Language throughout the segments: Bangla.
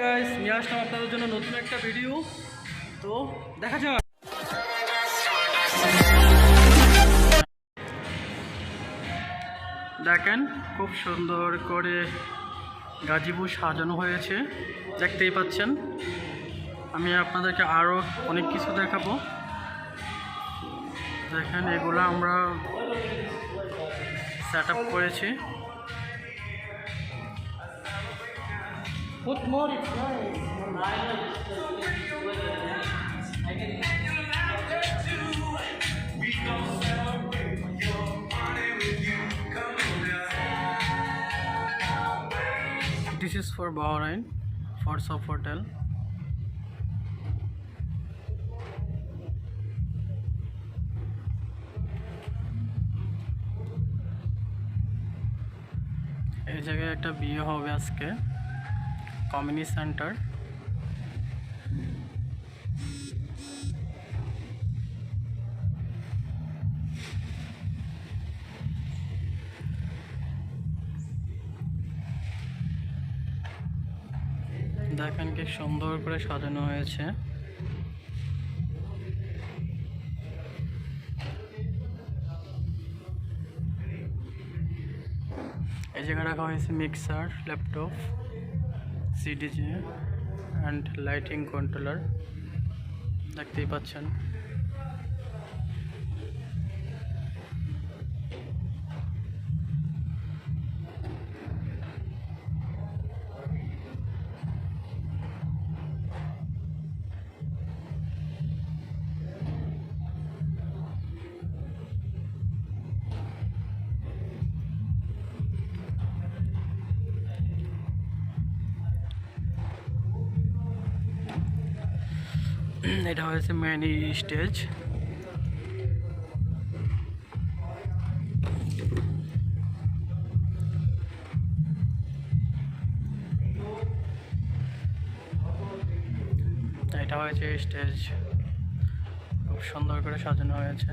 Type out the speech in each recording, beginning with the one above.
আসলাম আপনাদের জন্য নতুন একটা ভিডিও তো দেখা যাক। দেখেন, খুব সুন্দর করে গাজীপুর সাজানো হয়েছে। দেখতেই পাচ্ছেন। আমি আপনাদেরকে আরও অনেক কিছু দেখাবো। দেখেন, এগুলো আমরা সেট করেছি। Put more, it's nice. This is for Bahrain, for Sofitel. এই জায়গায় একটা বিয়ে হবে আজকে কমিউনিটি সেন্টার। দেখেন কি সুন্দর করে সাজানো হয়েছে। এই জায়গায় রাখা হয়েছে mixer laptop. CDJ and lighting controller দেখতেই পাচ্ছেন। এটা হয়েছে মেন স্টেজ এটা হয়েছে স্টেজ খুব সুন্দর করে সাজানো হয়েছে।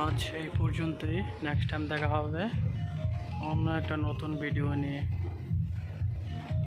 আজ এই পর্যন্তই। নেক্সট টাইম দেখা হবে। অন্য একটা নতুন ভিডিও নিয়ে।